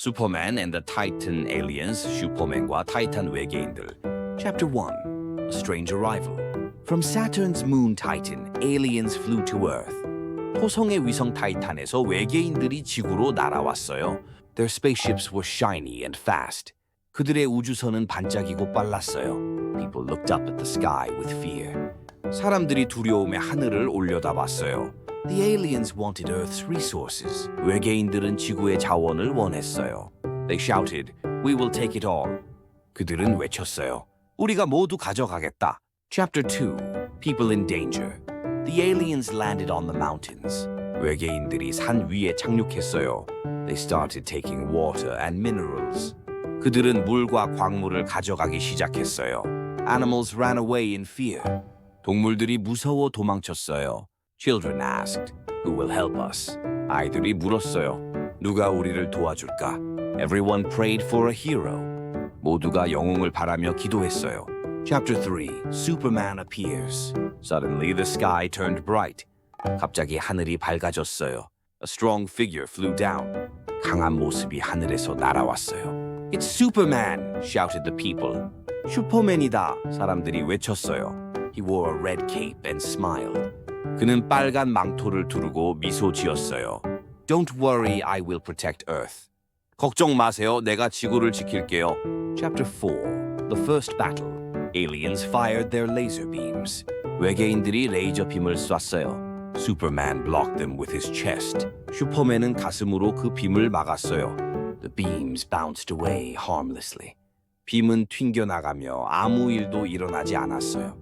Superman and the Titan aliens, 슈퍼맨과 타이탄 외계인들. Chapter 1 A Strange Arrival. From Saturn's moon Titan, aliens flew to Earth. 토성의 위성 타이탄에서 외계인들이 지구로 날아왔어요. Their spaceships were shiny and fast. 그들의 우주선은 반짝이고 빨랐어요. People looked up at the sky with fear. 사람들이 두려움에 하늘을 올려다봤어요. The aliens wanted Earth's resources. 외계인들은 지구의 자원을 원했어요. They shouted, "We will take it all." 그들은 외쳤어요. 우리가 모두 가져가겠다. Chapter 2 People in Danger. The aliens landed on the mountains. 외계인들이 산 위에 착륙했어요. They started taking water and minerals. 그들은 물과 광물을 가져가기 시작했어요. Animals ran away in fear. 동물들이 무서워 도망쳤어요. Children asked, Who will help us? 아이들이 물었어요. 누가 우리를 도와줄까? Everyone prayed for a hero. 모두가 영웅을 바라며 기도했어요. Chapter 3 Superman appears. Suddenly the sky turned bright. 갑자기 하늘이 밝아졌어요. A strong figure flew down. 강한 모습이 하늘에서 날아왔어요. It's Superman! shouted the people. 슈퍼맨이다! 사람들이 외쳤어요. He wore a red cape and smiled. 그는 빨간 망토를 두르고 미소 지었어요. Don't worry, I will protect Earth. 걱정 마세요. 내가 지구를 지킬게요. Chapter 4 The First Battle Aliens fired their laser beams. 외계인들이 레이저 빔을 쐈어요. Superman blocked them with his chest. 슈퍼맨은 가슴으로 그 빔을 막았어요. The beams bounced away harmlessly. 빔은 튕겨나가며 아무 일도 일어나지 않았어요.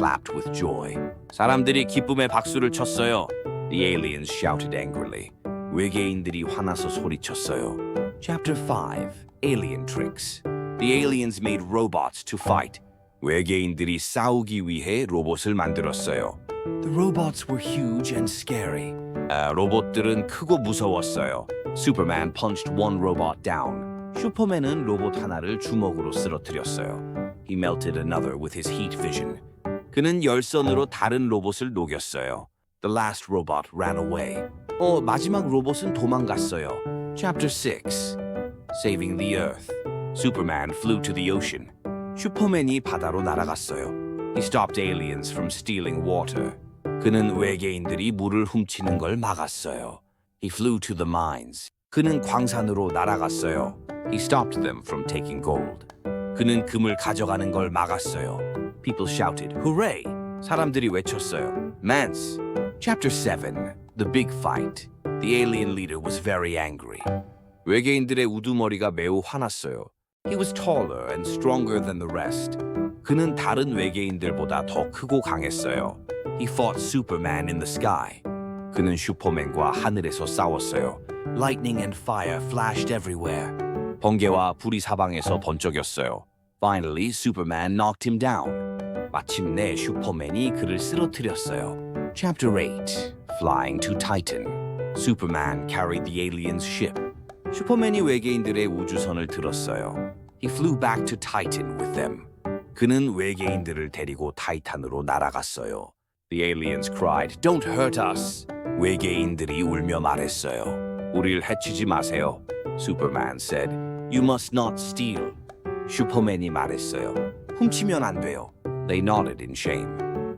People clapped with joy. 사람들이 기쁨의 박수를 쳤어요. The aliens shouted angrily. 외계인들이 화나서 소리쳤어요. Chapter 5 Alien Tricks The aliens made robots to fight. 외계인들이 싸우기 위해 로봇을 만들었어요. The robots were huge and scary. 아, 로봇들은 크고 무서웠어요. Superman punched one robot down. 슈퍼맨은 로봇 하나를 주먹으로 쓰러뜨렸어요. He melted another with his heat vision. 그는 열선으로 다른 로봇을 녹였어요. The last robot ran away. 어, 마지막 로봇은 도망갔어요. Chapter 6 Saving the Earth Superman flew to the ocean. 슈퍼맨이 바다로 날아갔어요. He stopped aliens from stealing water. 그는 외계인들이 물을 훔치는 걸 막았어요. He flew to the mines. 그는 광산으로 날아갔어요. He stopped them from taking gold. 그는 금을 가져가는 걸 막았어요. People shouted, "Hooray!" 사람들이 외쳤어요. Mance. Chapter 7 The Big Fight. The alien leader was very angry. 외계인들의 우두머리가 매우 화났어요. He was taller and stronger than the rest. 그는 다른 외계인들보다 더 크고 강했어요. He fought Superman in the sky. 그는 슈퍼맨과 하늘에서 싸웠어요. Lightning and fire flashed everywhere. 번개와 불이 사방에서 번쩍였어요. Finally, Superman knocked him down. 마침내 슈퍼맨이 그를 쓰러뜨렸어요. Chapter 8 Flying to Titan Superman carried the alien's ship. 슈퍼맨이 외계인들의 우주선을 들었어요. He flew back to Titan with them. 그는 외계인들을 데리고 타이탄으로 날아갔어요. The aliens cried, "Don't hurt us." 외계인들이 울며 말했어요. 우릴 해치지 마세요. Superman said, "You must not steal." 슈퍼맨이 말했어요. 훔치면 안 돼요. They nodded in shame.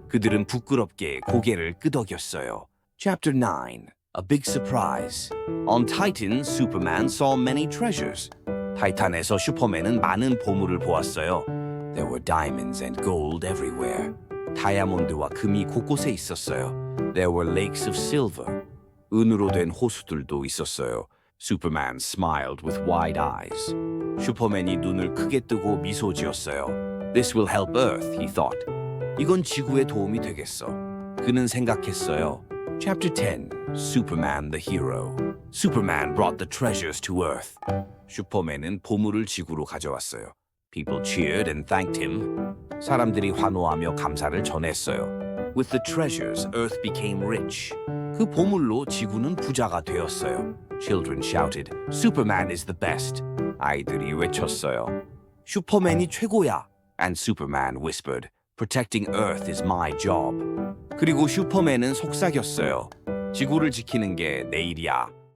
그들은 부끄럽게 고개를 끄덕였어요. Chapter 9 A Big Surprise On Titan, Superman saw many treasures. 타이탄에서 슈퍼맨은 많은 보물을 보았어요. There were diamonds and gold everywhere. 다이아몬드와 금이 곳곳에 있었어요. There were lakes of silver. 은으로 된 호수들도 있었어요. Superman smiled with wide eyes. 슈퍼맨이 눈을 크게 뜨고 미소 지었어요. This will help Earth, he thought. 이건 지구에 도움이 되겠어. 그는 생각했어요. Chapter 10 Superman the Hero Superman brought the treasures to Earth. 슈퍼맨은 보물을 지구로 가져왔어요. People cheered and thanked him. 사람들이 환호하며 감사를 전했어요. With the treasures, Earth became rich. 그 보물로 지구는 부자가 되었어요. Children shouted, Superman is the best. 아이들이 외쳤어요. 슈퍼맨이 최고야. And Superman whispered, Protecting Earth is my job. 그리고 슈퍼맨은 속삭였어요. 지구를 지키는 게 내 일이야.